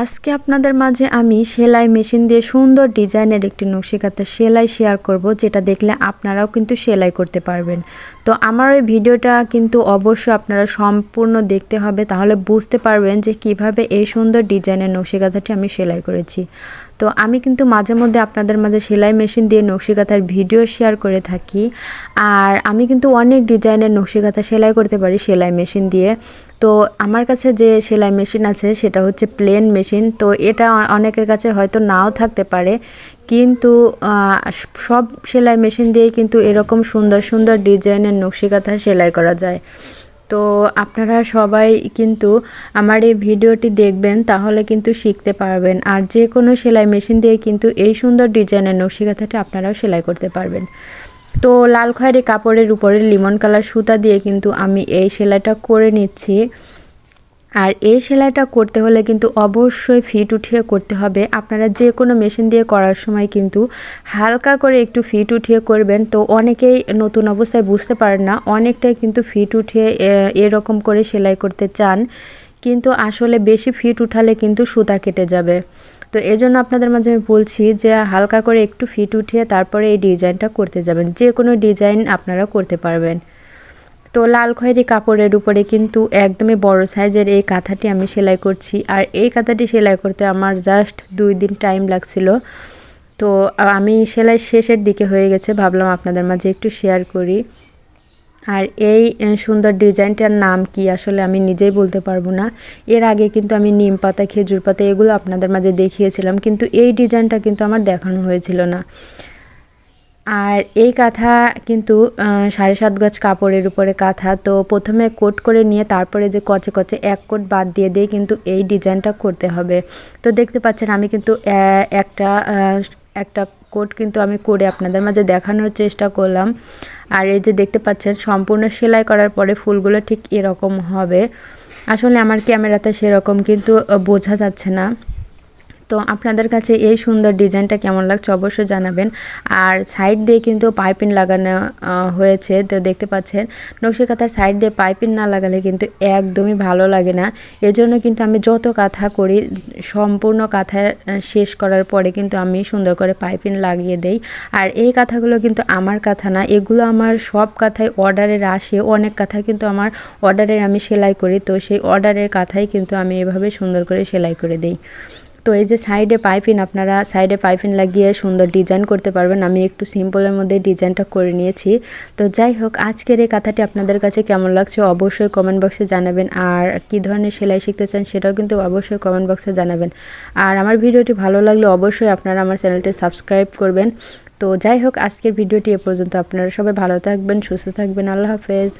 আজকে আপনাদের মাঝে আমি সেলাই মেশিন দিয়ে সুন্দর ডিজাইনের একটি নকশিকাতা সেলাই শেয়ার করব, যেটা দেখলে আপনারাও কিন্তু সেলাই করতে পারবেন। তো আমার ওই ভিডিওটা কিন্তু অবশ্যই আপনারা সম্পূর্ণ দেখতে হবে, তাহলে বুঝতে পারবেন যে কীভাবে এই সুন্দর ডিজাইনের নকশিকাতাটি আমি সেলাই করেছি। তো আমি কিন্তু মাঝে মধ্যে আপনাদের মাঝে সেলাই মেশিন দিয়ে নকশিকাতার ভিডিও শেয়ার করে থাকি, আর আমি কিন্তু অনেক ডিজাইনের নকশিকাতা সেলাই করতে পারি সেলাই মেশিন দিয়ে। তো আমার কাছে যে সেলাই মেশিন আছে সেটা হচ্ছে প্লেন মেশিন তো এটা অনেকের কাছে হয়তো নাও থাকতে পারে। কিন্তু সব সেলাই মেশিন দিয়েই কিন্তু এরকম সুন্দর সুন্দর ডিজাইনের নকশিকাথা সেলাই করা যায়। তো আপনারা সবাই কিন্তু আমার এই ভিডিওটি দেখবেন, তাহলে কিন্তু শিখতে পারবেন। আর যে কোনো সেলাই মেশিন দিয়ে কিন্তু এই সুন্দর ডিজাইনের নকশিকাথাটি আপনারাও সেলাই করতে পারবেন। তো লাল খয়েরি কাপড়ের উপরে লিমন কালার সুতা দিয়ে কিন্তু আমি এই সেলাইটা করে নিচ্ছি। আর এই সেলাইটা করতে হলে কিন্তু অবশ্যই ফিট উঠিয়ে করতে হবে। আপনারা যে কোনো মেশিন দিয়ে করার সময় কিন্তু হালকা করে একটু ফিট উঠিয়ে করবেন। তো অনেকেই নতুন অবস্থায় বুঝতে পারেন না, অনেকটাই কিন্তু ফিট উঠিয়ে এরকম করে সেলাই করতে চান। কিন্তু আসলে বেশি ফিট উঠালে কিন্তু সুতা কেটে যাবে। তো এজন্য আপনাদের মাঝে আমি বলছি যে হালকা করে একটু ফিট উঠিয়ে তারপরে এই ডিজাইনটা করতে যাবেন। যে কোনো ডিজাইন আপনারা করতে পারবেন। তো লাল খয়েরি কাপড়ের উপরে কিন্তু একদমই বড় সাইজের এই কাঁথাটি আমি সেলাই করছি। আর এই কাঁথাটি সেলাই করতে আমার জাস্ট দুই দিন টাইম লাগছিল। তো আমি সেলাই শেষের দিকে হয়ে গেছে, ভাবলাম আপনাদের মাঝে একটু শেয়ার করি। আর এই সুন্দর ডিজাইনটার নাম কি আসলে আমি নিজেই বলতে পারব না। এর আগে কিন্তু আমি নিম পাতা, খেজুর পাতা এগুলো আপনাদের মাঝে দেখিয়েছিলাম, কিন্তু এই ডিজাইনটা কিন্তু আমার দেখানো হয়েছিল না। আর এই কাঁথা কিন্তু সাড়ে সাত গজ কাপড়ের উপরে কাঁথা, তো প্রথমে কোট করে নিয়ে তারপরে যে কচে কচে এক কোট বাদ দিয়ে দিয়ে কিন্তু এই ডিজাইনটা করতে হবে। তো দেখতে পাচ্ছেন আমি কিন্তু একটা একটা কোট কিন্তু আমি করে আপনাদের মাঝে দেখানোর চেষ্টা করলাম। আর এই যে দেখতে পাচ্ছেন, সম্পূর্ণ সেলাই করার পরে ফুলগুলো ঠিক এরকম হবে। আসলে আমার ক্যামেরাতে সেরকম কিন্তু বোঝা যাচ্ছে না। তো আপনাদের কাছে এই সুন্দর ডিজাইনটা কেমন লাগছে অবশ্যই জানাবেন। আর সাইড দিয়ে কিন্তু পাইপিং লাগানো হয়েছে, তো দেখতে পাচ্ছেন। নকশি কাঁথার সাইড দিয়ে পাইপিং না লাগালে কিন্তু একদমই ভালো লাগে না। এজন্য কিন্তু আমি যত কাঁথা করি, সম্পূর্ণ কাঁথা শেষ করার পরে কিন্তু আমি সুন্দর করে পাইপিং লাগিয়ে দেই। আর এই কাঁথাগুলো কিন্তু আমার কাঁথা না, এগুলো আমার সব কাঁথায় অর্ডারের আসে, অনেক কাঁথা কিন্তু আমার অর্ডারের আমি সেলাই করি, তো সেই অর্ডারের কাঁথাই কিন্তু আমি এভাবে সুন্দর করে সেলাই করে দিই। তো এই যে সাইডে পাইপিন আপনারা সাইডে পাইপিন লাগিয়ে সুন্দর ডিজাইন করতে পারবেন। আমি একটু সিম্পলের মধ্যে ডিজাইনটা করে নিয়েছি। তো যাই হোক, আজকের এই কথাটি আপনাদের কাছে কেমন লাগছে অবশ্যই কমেন্ট বক্সে জানাবেন। আর কি ধরনের সেলাই শিখতে চান সেটাও কিন্তু অবশ্যই কমেন্ট বক্সে জানাবেন। আর আমার ভিডিওটি ভালো লাগলে অবশ্যই আপনারা আমার চ্যানেলটি সাবস্ক্রাইব করবেন। তো যাই হোক, আজকের ভিডিওটি এ পর্যন্ত। আপনারা সবাই ভালো থাকবেন, সুস্থ থাকবেন। আল্লাহ হাফেজ।